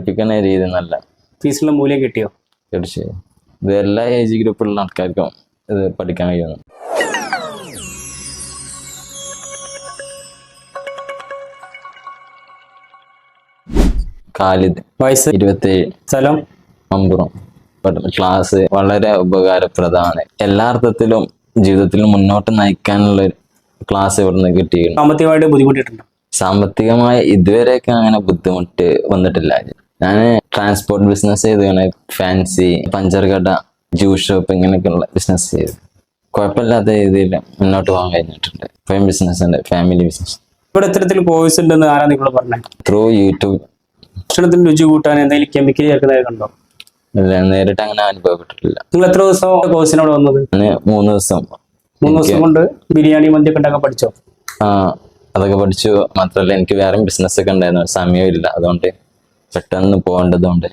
പഠിപ്പിക്കുന്ന രീതി നല്ല. ഫീസിനുള്ള മൂല്യം കിട്ടിയോ? തീർച്ചയായും. ഇത് എല്ലാ ഏജ് ഗ്രൂപ്പിലുള്ള ആൾക്കാർക്കും ഇത് പഠിക്കാൻ കഴിയുന്നു. ഖാലിദ് വയസ്സ് ഇരുപത്തേഴ്. സ്ഥലം? മമ്പുറം. ക്ലാസ് വളരെ ഉപകാരപ്രദമാണ്. എല്ലാ അർത്ഥത്തിലും ജീവിതത്തിൽ മുന്നോട്ട് നയിക്കാനുള്ള ക്ലാസ് ഇവിടുന്ന് കിട്ടിയിട്ടുണ്ട്. സാമ്പത്തികമായിട്ട് ബുദ്ധിമുട്ടിട്ടുണ്ട്? സാമ്പത്തികമായി ഇതുവരെയൊക്കെ അങ്ങനെ ബുദ്ധിമുട്ട് വന്നിട്ടില്ല. ഞാൻ ട്രാൻസ്പോർട്ട് ബിസിനസ് ചെയ്താണ് ഫാൻസി പഞ്ചർ കട ജ്യൂസ് ഷോപ്പ് ഇങ്ങനെയൊക്കെയുള്ള ബിസിനസ് ചെയ്തു. കുഴപ്പമില്ലാത്ത രീതിയിൽ മുന്നോട്ട് പോകാൻ കഴിഞ്ഞിട്ടുണ്ട്. സ്വയം ബിസിനസ് ഉണ്ട് ഫാമിലി ബിസിനസ് ഇവിടെ ഇത്തരത്തിൽ കോഴ്സ് ഉണ്ടെന്ന് ആരാ നിങ്ങൾ പറഞ്ഞത് ത്രൂ യൂട്യൂബ് ഭക്ഷണത്തിന് രുചി കൂട്ടാൻ എന്തെങ്കിലും കെമിക്കൽ ചേർക്കുന്നതായിട്ടുണ്ടോ കണ്ടോ അല്ല നേരിട്ട് അങ്ങനെ അനുഭവപ്പെട്ടിട്ടില്ല. നിങ്ങൾ എത്ര ദിവസം കോഴ്സിനോട് വന്നത്? മൂന്ന് ദിവസം. മൂന്ന് ദിവസം കൊണ്ട് ബിരിയാണി മന്തി ഒക്കെ ഉണ്ടാക്കാൻ പഠിച്ചോ? ആ അതൊക്കെ പഠിച്ചു. മാത്രല്ല എനിക്ക് വേറെ ബിസിനസ് ഒക്കെ ഉണ്ടായിരുന്നു. സമയമില്ല. അതുകൊണ്ട് പെട്ടെന്ന് പോകേണ്ടതുകൊണ്ട്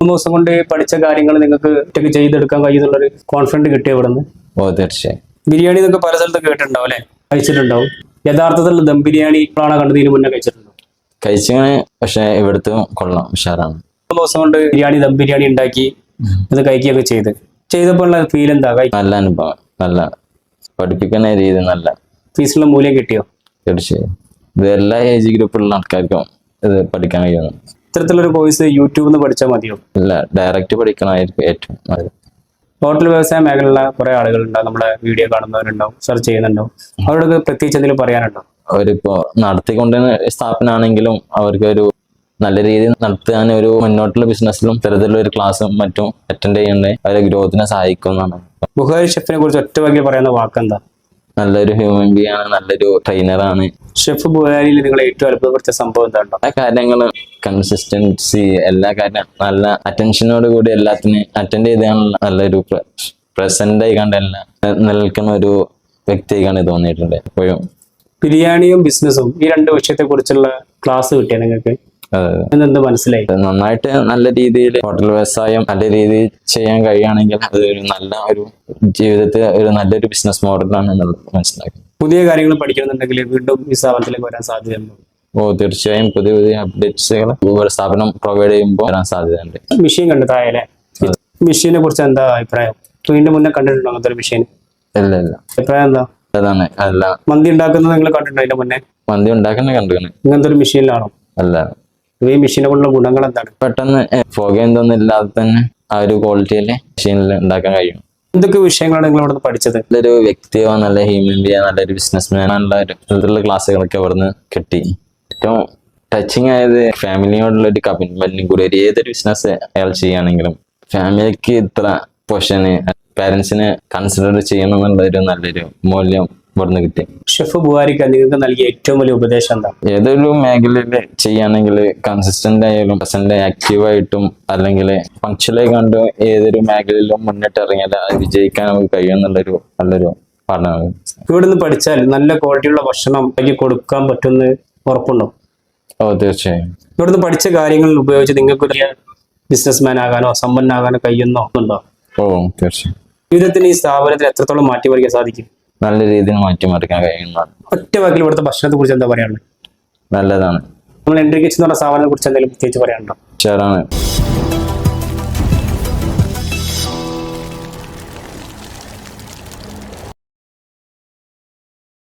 മൂന്ന് ദിവസം കൊണ്ട് പഠിച്ച കാര്യങ്ങൾ നിങ്ങൾക്ക് ഒറ്റയ്ക്ക് ചെയ്തെടുക്കാൻ കഴിയുന്നുള്ളൊരു കോൺഫിഡന്റ് കിട്ടിയ ഇവിടെ നിന്ന് ഓ തീർച്ചയായും. ബിരിയാണി നിങ്ങൾക്ക് പല സ്ഥലത്ത് കേട്ടിട്ടുണ്ടാവും അല്ലേ? കഴിച്ചിട്ടുണ്ടാവും. യഥാർത്ഥത്തിൽ ദം ബിരിയാണി ഇപ്പോഴാണ് കണ്ടതിന് മുന്നേ കഴിച്ചിട്ടുണ്ടോ? കഴിച്ചാണ് പക്ഷെ ഇവിടുത്തെ കൊള്ളാം ഉഷാറാണ്. മൂന്ന് ദിവസം കൊണ്ട് ബിരിയാണി ദം ബിരിയാണി ഉണ്ടാക്കി അത് കഴിക്കുകയൊക്കെ ചെയ്ത്. ചെയ്തപ്പോൾ ഉള്ള ഫീൽ എന്താ? കഴി നല്ല അനുഭവം നല്ല. പഠിപ്പിക്കുന്ന രീതി നല്ല. ഫീസിനുള്ള മൂല്യം കിട്ടിയോ? തീർച്ചയായും. ഇത് എല്ലാ ഏജ് ഗ്രൂപ്പിലുള്ള ആൾക്കാർക്കും ഇത് പഠിക്കാൻ കഴിയുന്നു. ഇത്തരത്തിലൊരു കോഴ്സ് യൂട്യൂബിൽ നിന്ന് പഠിച്ചാൽ മതിയോ? അല്ല ഡയറക്റ്റ് പഠിക്കണമായിരിക്കും ഏറ്റവും നല്ലത്. ഹോട്ടൽ വ്യവസായ മേഖലയിലുള്ള കുറെ ആളുകളുണ്ടാവും നമ്മുടെ വീഡിയോ കാണുന്നവരുണ്ടാവും സെർച്ച് ചെയ്യുന്നുണ്ടാവും. അവരോട് പ്രത്യേകിച്ച് എന്തെങ്കിലും പറയാനുണ്ടോ? അവരിപ്പോ നടത്തിക്കൊണ്ടിരുന്ന സ്ഥാപനമാണെങ്കിലും അവർക്ക് ഒരു നല്ല രീതിയിൽ നടത്താൻ ഒരു മുന്നോട്ടുള്ള ബിസിനസ്സിലും ഇത്തരത്തിലുള്ള ഒരു ക്ലാസ്സും മറ്റും അറ്റൻഡ് ചെയ്യേണ്ടത് അവരെ ഗ്രോത്തിനെ സഹായിക്കുന്നതാണ് ബുഹാരി ഷെഫിനെ കുറിച്ച് ഒറ്റ വാക്കിൽ പറയുന്ന വാക്കെന്താ? നല്ലൊരു ഹ്യൂമൻ ബി ആണ് നല്ലൊരു ട്രെയിനറാണ് ഷെഫ് ബുഹാരിയിൽ നിങ്ങൾ ഏറ്റവും അത്ഭുതപ്പെടുത്ത സംഭവം എന്താണോ? എല്ലാ കാര്യങ്ങളും കൺസിസ്റ്റൻസി എല്ലാ കാര്യം നല്ല അറ്റൻഷനോട് കൂടി എല്ലാത്തിനും അറ്റൻഡ് ചെയ്താനുള്ള നല്ലൊരു പ്രസന്റ് ആയി കണ്ട എല്ലാം നിലനിൽക്കുന്ന ഒരു വ്യക്തിയായിക്കാണ് തോന്നിയിട്ടുണ്ട് എപ്പോഴും. ബിരിയാണിയും ബിസിനസ്സും ഈ രണ്ട് വിഷയത്തെ കുറിച്ചുള്ള ക്ലാസ് കിട്ടിയ നിങ്ങൾക്ക്? മനസ്സിലായി? നന്നായിട്ട് നല്ല രീതിയിൽ ഹോട്ടൽ വ്യവസായം നല്ല രീതിയിൽ ചെയ്യാൻ കഴിയുകയാണെങ്കിൽ അത് ഒരു നല്ല ഒരു ജീവിതത്തിൽ ഒരു നല്ലൊരു ബിസിനസ് മോഡലാണ് എന്നുള്ളത് മനസ്സിലാക്കി. പുതിയ കാര്യങ്ങൾ പഠിക്കണമെന്നുണ്ടെങ്കിൽ വീണ്ടും ഈ സ്ഥാപനത്തിലേക്ക് വരാൻ സാധ്യതയുണ്ട്? ഓ തീർച്ചയായും പുതിയ പുതിയ അപ്ഡേറ്റ്സുകൾ ഒരു സ്ഥാപനം പ്രൊവൈഡ് ചെയ്യുമ്പോൾ വരാൻ സാധ്യതയുണ്ട്. മെഷീൻ കണ്ടതായാലേ മെഷീനെ കുറിച്ച് എന്താ അഭിപ്രായം? വീണ്ടും മുന്നേ കണ്ടിട്ടുണ്ടോ അങ്ങനത്തെ ഒരു മെഷീൻ? ഇല്ല ഇല്ല. അഭിപ്രായം എന്താ? അതാണ് അല്ല. മന്തി ഉണ്ടാക്കുന്നത് നിങ്ങൾ കണ്ടിട്ടുണ്ടോ അതിന്റെ മുന്നേ? മന്തി ഉണ്ടാക്കുന്ന കണ്ടു ഇങ്ങനത്തെ ഒരു മെഷീനിലാണോ? അല്ല. ഈ മെഷീനെ കൊണ്ടുള്ള ഗുണങ്ങൾ എന്താണ്? പെട്ടെന്ന് എന്തൊന്നും ഇല്ലാതെ തന്നെ ആ ഒരു ക്വാളിറ്റിയിൽ മെഷീനിൽ ഉണ്ടാക്കാൻ കഴിയും. എന്തൊക്കെ വിഷയങ്ങളാണ് നിങ്ങൾ ഇവിടെ പഠിച്ചത്? നല്ലൊരു വ്യക്തിയോ നല്ല ഹ്യൂമൻ ബിയോ നല്ലൊരു ബിസിനസ്മാൻ നല്ല ഒരു ഇതിലുള്ള ക്ലാസ്സുകളൊക്കെ ഇവിടുന്ന് കിട്ടി. ഏറ്റവും ടച്ചിങ് ആയത് ഫാമിലിയോടുള്ള ഒരു കമ്മിറ്റ്മെന്റിനും കൂടി ഒരു ഏതൊരു ബിസിനസ് അയാൾ ചെയ്യുകയാണെങ്കിലും ഫാമിലിക്ക് ഇത്ര പൊഷന് പാരന്റ്സിനെ കൺസിഡർ ചെയ്യണം എന്നുള്ള ഒരു നല്ലൊരു മൂല്യം ഇവിടുന്ന് കിട്ടി. ഷെഫ് ബുഹാരിക്ക് നിങ്ങൾക്ക് നൽകിയ ഏറ്റവും വലിയ ഉപദേശം എന്താ? ഏതൊരു മേഖലയിൽ ചെയ്യുകയാണെങ്കിൽ കൺസിസ്റ്റന്റ് ആയാലും പ്രസന്റ് ആക്റ്റീവ് ആയിട്ടും അല്ലെങ്കിൽ ഫങ്ഷനായി കണ്ട് ഏതൊരു മേഖലയിലും മുന്നിട്ട് ഇറങ്ങിയാൽ അത് വിജയിക്കാൻ നമുക്ക് കഴിയും എന്നുള്ളൊരു നല്ലൊരു പഠനമാണ്. ഇവിടുന്ന് പഠിച്ചാൽ നല്ല ക്വാളിറ്റിയുള്ള ഭക്ഷണം ഉണ്ടാക്കി കൊടുക്കാൻ പറ്റുമെന്ന് ഉറപ്പുണ്ടോ? ഓ തീർച്ചയായും. ഇവിടുന്ന് പഠിച്ച കാര്യങ്ങൾ ഉപയോഗിച്ച് നിങ്ങൾക്ക് ഒരു ബിസിനസ്മാൻ ആകാനോ സമ്പന്നാകാനോ കഴിയുന്നോ? ഉണ്ടോ ഓ തീർച്ചയായും. ജീവിതത്തിന് ഈ സ്ഥാപനത്തിൽ എത്രത്തോളം മാറ്റിമറിക്കാൻ സാധിക്കും? നല്ല രീതിയിൽ മാറ്റിമറിക്കാൻ കഴിയുന്നതാണ്. ഒറ്റ വാക്കിൽ ഇവിടുത്തെ ഭക്ഷണത്തെ കുറിച്ച് എന്താ പറയാനുള്ളത് നല്ലതാണ്. നമ്മൾ എൻട്രി കിച്ചൻ എന്ന് പറഞ്ഞ സാധനത്തെ കുറിച്ച് എന്തെങ്കിലും പ്രത്യേകിച്ച് പറയാനുണ്ടോ? ഉഷാറാണ്.